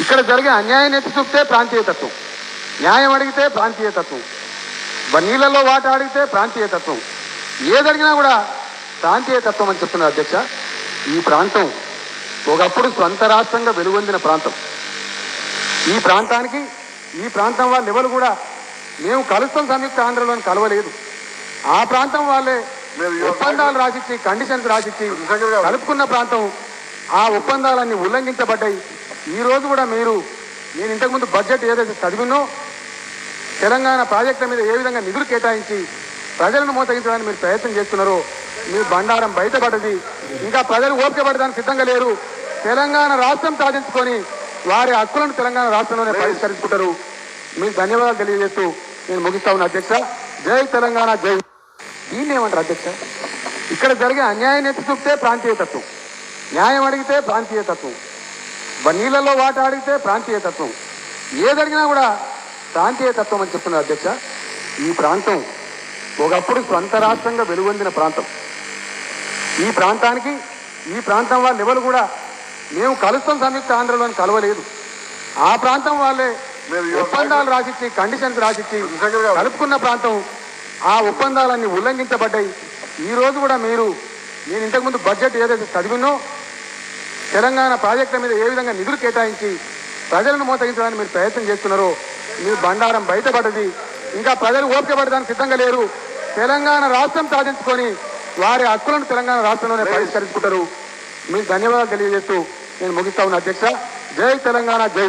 ఇక్కడ జరిగే అన్యాయం ఎత్తి చూపితే ప్రాంతీయతత్వం న్యాయం అడిగితే ప్రాంతీయతత్వం నీళ్ళల్లో వాట అడిగితే ప్రాంతీయతత్వం ఏదడిగినా కూడా ప్రాంతీయతత్వం అని చెప్తున్నారు అధ్యక్ష. ఈ ప్రాంతం ఒకప్పుడు స్వంత రాష్ట్రంగా వెలుగొందిన ప్రాంతం. ఈ ప్రాంతానికి ఈ ప్రాంతం వాళ్ళు ఎవరు కూడా మేము కలుస్తాం సంయుక్త ఆంధ్రలోని కలవలేదు. ఆ ప్రాంతం వాళ్ళే ఒప్పందాలు రాసిచ్చి కండిషన్స్ రాసిచ్చి కలుపుకున్న ప్రాంతం ఆ ఒప్పందాలన్నీ ఉల్లంఘించబడ్డాయి. ఈ రోజు కూడా మీరు నేను ఇంతకుముందు బడ్జెట్ ఏదైతే చదివినో తెలంగాణ ప్రాజెక్టుల మీద ఏ విధంగా నిధులు కేటాయించి ప్రజలను మోసగించడానికి మీరు ప్రయత్నం చేస్తున్నారో మీ బండారం బయటపడ్డది ఇంకా ప్రజలు ఓపిక పడడానికి సిద్ధంగా లేరు. తెలంగాణ రాష్ట్రం సాధించుకొని వారి హక్కులను తెలంగాణ రాష్ట్రంలోనే పరిష్కరించుకుంటారు. మీకు ధన్యవాదాలు తెలియజేస్తూ నేను ముగిస్తా ఉన్నా అధ్యక్ష. జై తెలంగాణ జై దీన్ని ఏమంటారు అధ్యక్ష? ఇక్కడ జరిగే అన్యాయం ఎత్తి చూపితే ప్రాంతీయతత్వం న్యాయం అడిగితే ప్రాంతీయతత్వం బ- నీళ్ళల్లో వాట అడిగితే ప్రాంతీయతత్వం ఏదడిగినా కూడా ప్రాంతీయతత్వం అని చెప్తున్నారు అధ్యక్ష ఈ ప్రాంతం ఒకప్పుడు స్వంత రాష్ట్రంగా వెలుగొందిన ప్రాంతం. ఈ ప్రాంతానికి ఈ ప్రాంతం వాళ్ళు ఎవరు కూడా మేము కలుస్తాం సంయుక్త ఆంధ్రలోని కలవలేదు. ఆ ప్రాంతం వాళ్ళే ఒప్పందాలు రాసిచ్చి కండిషన్స్ రాసిచ్చి కలుపుకున్న ప్రాంతం ఆ ఒప్పందాలన్నీ ఉల్లంఘించబడ్డాయి. ఈ రోజు కూడా మీరు నేను ఇంతకుముందు బడ్జెట్ ఏదైతే చదివినో తెలంగాణ ప్రాజెక్టుల మీద ఏ విధంగా నిధులు కేటాయించి ప్రజలను మోసగించడానికి మీరు ప్రయత్నం చేస్తున్నారో మీ బండారం బయటపడ్డది. ఇంకా ప్రజలు ఓపిక పడడానికి సిద్ధంగా లేరు. తెలంగాణ రాష్ట్రం సాధించుకొని వారి హక్కులను తెలంగాణ రాష్ట్రంలోనే పరిష్కరించుకుంటారు. మీకు ధన్యవాదాలు తెలియజేస్తూ నేను ముగిస్తా ఉన్న అధ్యక్ష. జై తెలంగాణ జై